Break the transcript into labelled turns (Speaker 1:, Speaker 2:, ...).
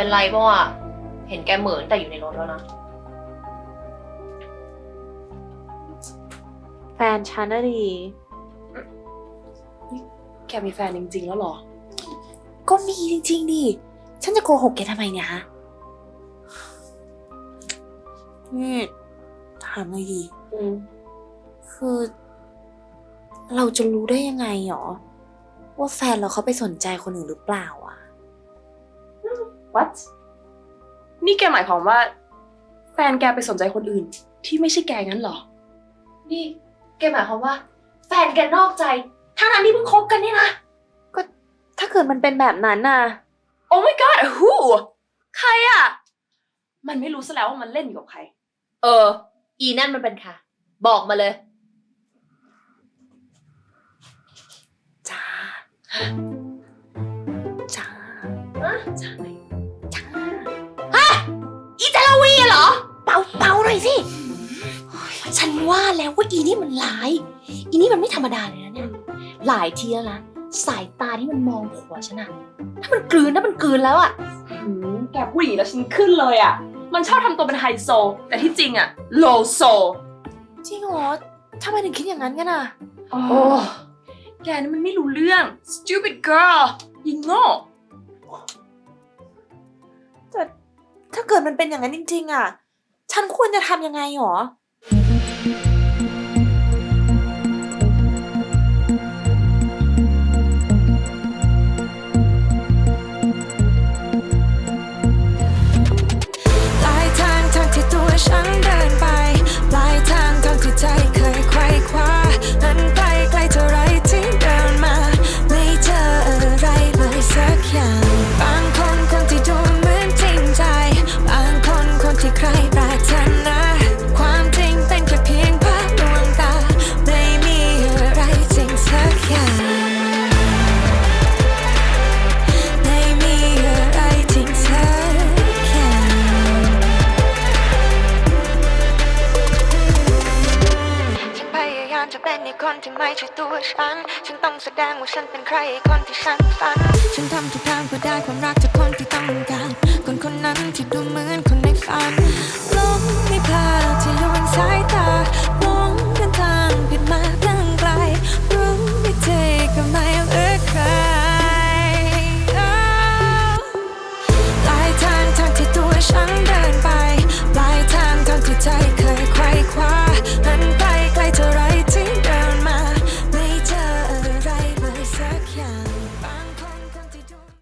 Speaker 1: เป็นไรบ้างอะเห็นแกเหมือนแต่อยู่ในรถแล้วนะ
Speaker 2: แฟนฉันน่ะดี
Speaker 3: แกมีแฟนจริง ๆ แล้วเหรอ
Speaker 4: ก็มีจริง ๆ ดิ ฉันจะโกหกแกทำไมเนี่ยฮะ นี่ถามหน่อยดิ
Speaker 3: อืม
Speaker 4: คือ เราจะรู้ได้ยังไงหรอ ว่าแฟนเราเขาไปสนใจคนอื่นหรือเปล่าอะ
Speaker 3: what นี่แกหมายความว่า แฟนแกไปสนใจคนอื่น ที่ไม่ใช่แกงั้นเหรอ
Speaker 1: นี่แกหมายความว่า แฟนแกนอกใจ ทั้งนั้นที่เพิ่งคบกันเนี่ยนะ
Speaker 2: ก็ถ้าเกิดมันเป็นแบบนั้นน่ะ
Speaker 3: Oh my god who ใครอะ มันไม่รู้ซะแล้วว่ามันเล่นอยู่กับใคร
Speaker 1: เออ อีนั่นมันเป็นค่ะ บอกมาเลย
Speaker 4: จ้า จ้า
Speaker 3: ใช่
Speaker 4: จ้า
Speaker 1: อ
Speaker 4: ยสิ ฉันว่าแล้วว่าอีนี่มันร้าย อีนี่มันไม่ธรรมดาเลยนะเนี่ย หลายทีแล้วนะ สายตาที่มันมองผัวฉันอะถ้ามันกลืนถ้ามันกลืนแล้วอะ
Speaker 3: หืมแกพูดอย่างนี้แล้วฉันขึ้นเลยอะมันชอบทำตัวเป็นไฮโซ แต่ที่จริงอะโลโซ
Speaker 4: จริงเหรอทำไมถึงคิดอย่างนั้นกันอะ
Speaker 3: โอ้แกนี่มันไม่รู้เรื่อง stupid girl ยิงโง่
Speaker 4: แต่ถ้าเกิดมันเป็นอย่างนั้นจริงๆอะ ฉันควรจะทำยังไงหรอ
Speaker 5: จะเป็นอีกคนที่ไม่ใช่ตัวฉัน ฉันต้องแสดงว่าฉันเป็นใครอีกคนที่ฉันฝัน ฉันทำทุกทางเพื่อได้ความรักจากคนที่ต้องการ